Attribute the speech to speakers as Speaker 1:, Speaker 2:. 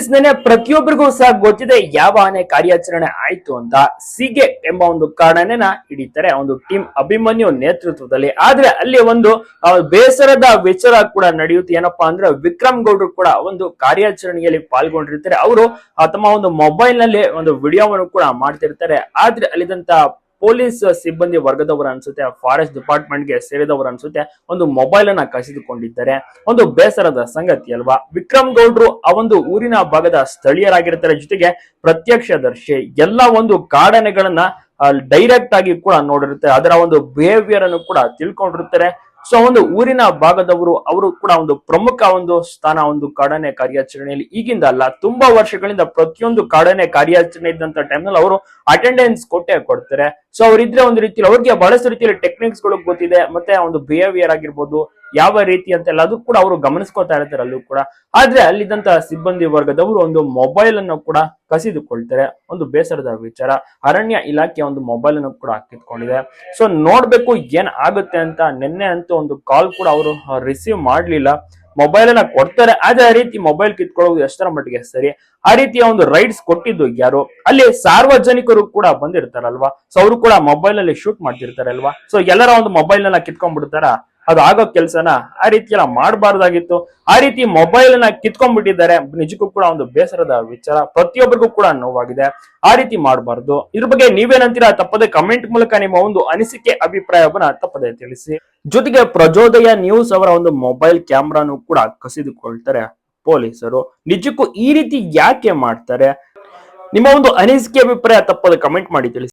Speaker 1: ತಿಳಿಸದೇನೆ ಪ್ರತಿಯೊಬ್ಬರಿಗೂ ಸಹ ಗೊತ್ತಿದೆ ಯಾವ ಆನೆ ಕಾರ್ಯಾಚರಣೆ ಆಯ್ತು ಅಂತ. ಸಿಗೆ ಎಂಬ ಒಂದು ಕಾರಣನ ಹಿಡಿತಾರೆ ಒಂದು ಟೀಮ್ ಅಭಿಮನ್ಯು ನೇತೃತ್ವದಲ್ಲಿ. ಆದ್ರೆ ಅಲ್ಲಿ ಒಂದು ಬೇಸರದ ವಿಚಾರ ಕೂಡ ನಡೆಯುತ್ತೆ. ಏನಪ್ಪಾ ಅಂದ್ರೆ ವಿಕ್ರಮ್ ಗೌಡ್ರು ಕೂಡ ಒಂದು ಕಾರ್ಯಾಚರಣೆಯಲ್ಲಿ ಪಾಲ್ಗೊಂಡಿರ್ತಾರೆ. ಅವರು ತಮ್ಮ ಒಂದು ಮೊಬೈಲ್ನಲ್ಲಿ ಒಂದು ವಿಡಿಯೋವನ್ನು ಕೂಡ ಮಾಡ್ತಿರ್ತಾರೆ. ಆದ್ರೆ ಅಲ್ಲಿದಂತ ಪೊಲೀಸ್ ಸಿಬ್ಬಂದಿ ವರ್ಗದವರು ಅನ್ಸುತ್ತೆ ಫಾರೆಸ್ಟ್ ಡಿಪಾರ್ಟ್ಮೆಂಟ್ಗೆ ಸೇರಿದವರು ಅನ್ಸುತ್ತೆ, ಒಂದು ಮೊಬೈಲ್ ಅನ್ನ ಕಸಿದುಕೊಂಡಿದ್ದಾರೆ. ಒಂದು ಬೇಸರದ ಸಂಗತಿ ಅಲ್ವಾ? ವಿಕ್ರಮ್ ಗೌಡ್ರು ಆ ಒಂದು ಊರಿನ ಭಾಗದ ಸ್ಥಳೀಯರಾಗಿರ್ತಾರೆ. ಜೊತೆಗೆ ಪ್ರತ್ಯಕ್ಷದರ್ಶಿ, ಎಲ್ಲ ಒಂದು ಕಾಡನೆಗಳನ್ನ ಡೈರೆಕ್ಟ್ ಆಗಿ ಕೂಡ ನೋಡಿರುತ್ತೆ. ಅದರ ಒಂದು ಬಿಹೇವಿಯರ್ ಅನ್ನು ಕೂಡ ತಿಳ್ಕೊಂಡಿರ್ತಾರೆ. ಸೊ ಒಂದು ಊರಿನ ಭಾಗದವರು, ಅವರು ಕೂಡ ಒಂದು ಪ್ರಮುಖ ಒಂದು ಸ್ಥಾನ, ಒಂದು ಕಾಡನೆ ಕಾರ್ಯಾಚರಣೆಯಲ್ಲಿ. ಈಗಿಂದ ಅಲ್ಲ, ತುಂಬಾ ವರ್ಷಗಳಿಂದ ಪ್ರತಿಯೊಂದು ಕಾಡನೆ ಕಾರ್ಯಾಚರಣೆ ಇದ್ದಂತ ಟೈಮ್ನಲ್ಲಿ ಅವರು ಅಟೆಂಡೆನ್ಸ್ ಕೊಟ್ಟೆ ಕೊಡ್ತಾರೆ. ಸೊ ಅವರಿದ್ರೆ ಒಂದು ರೀತಿಯಲ್ಲಿ ಅವ್ರಿಗೆ ಬಹಳಷ್ಟು ರೀತಿಯಲ್ಲಿ ಟೆಕ್ನಿಕ್ಸ್ಗಳು ಗೊತ್ತಿದೆ, ಮತ್ತೆ ಒಂದು ಬಿಹೇವಿಯರ್ ಆಗಿರ್ಬೋದು, ಯಾವ ರೀತಿ ಅಂತೆಲ್ಲ ಅದು ಕೂಡ ಅವರು ಗಮನಿಸ್ಕೊತಾ ಇರ್ತಾರೆ ಅಲ್ಲೂ ಕೂಡ. ಆದ್ರೆ ಅಲ್ಲಿದ್ದಂತ ಸಿಬ್ಬಂದಿ ವರ್ಗದವರು ಒಂದು ಮೊಬೈಲ್ ಅನ್ನು ಕೂಡ ಕಸಿದುಕೊಳ್ತಾರೆ. ಒಂದು ಬೇಸರದ ವಿಚಾರ. ಅರಣ್ಯ ಇಲಾಖೆ ಒಂದು ಮೊಬೈಲ್ ಅನ್ನು ಕೂಡ ಕಿತ್ಕೊಂಡಿದೆ ಸೊ ನೋಡ್ಬೇಕು ಏನ್ ಆಗುತ್ತೆ ಅಂತ, ನಿನ್ನೆ ಅಂತೂ ಒಂದು ಕಾಲ್ ಕೂಡ ಅವರು ರಿಸೀವ್ ಮಾಡ್ಲಿಲ್ಲ. ಮೊಬೈಲ್ ಅನ್ನ ಕೊಡ್ತಾರೆ. ಅದೇ ಆ ರೀತಿ ಮೊಬೈಲ್ ಕಿತ್ಕೊಳ್ಳೋದು ಎಷ್ಟರ ಮಟ್ಟಿಗೆ ಸರಿ? ಆ ರೀತಿಯ ಒಂದು ರೈಡ್ಸ್ ಕೊಟ್ಟಿದ್ದು ಯಾರು? ಅಲ್ಲಿ ಸಾರ್ವಜನಿಕರು ಕೂಡ ಬಂದಿರ್ತಾರಲ್ವಾ? ಸೊ ಅವರು ಕೂಡ ಮೊಬೈಲ್ ಅಲ್ಲಿ ಶೂಟ್ ಮಾಡ್ತಿರ್ತಾರಲ್ವಾ? ಸೊ ಎಲ್ಲರ ಒಂದು ಮೊಬೈಲ್ನ ಕಿತ್ಕೊಂಡ್ಬಿಡ್ತಾರ? ಅದು ಆಗೋ ಕೆಲಸನ ಆ ರೀತಿ ಎಲ್ಲ ಮಾಡಬಾರ್ದಾಗಿತ್ತು. ಆ ರೀತಿ ಮೊಬೈಲ್ನ ಕಿತ್ಕೊಂಡ್ಬಿಟ್ಟಿದ್ದಾರೆ. ನಿಜಕ್ಕೂ ಕೂಡ ಒಂದು ಬೇಸರದ ವಿಚಾರ. ಪ್ರತಿಯೊಬ್ಬರಿಗೂ ಕೂಡ ನೋವಾಗಿದೆ. ಆ ರೀತಿ ಮಾಡಬಾರ್ದು. ಇದ್ರ ಬಗ್ಗೆ ನೀವೇನಂತೀರಾ? ತಪ್ಪದೆ ಕಮೆಂಟ್ ಮೂಲಕ ನಿಮ್ಮ ಒಂದು ಅನಿಸಿಕೆ, ಅಭಿಪ್ರಾಯವನ್ನ ತಪ್ಪದೆ ತಿಳಿಸಿ. ಜೊತೆಗೆ ಪ್ರಚೋದಯ ನ್ಯೂಸ್ ಅವರ ಒಂದು ಮೊಬೈಲ್ ಕ್ಯಾಮ್ರಾನು ಕೂಡ ಕಸಿದುಕೊಳ್ತಾರೆ ಪೊಲೀಸರು. ನಿಜಕ್ಕೂ ಈ ರೀತಿ ಯಾಕೆ ಮಾಡ್ತಾರೆ? ನಿಮ್ಮ ಒಂದು ಅನಿಸಿಕೆ, ಅಭಿಪ್ರಾಯ ತಪ್ಪದೆ ಕಮೆಂಟ್ ಮಾಡಿ ತಿಳಿಸಿ.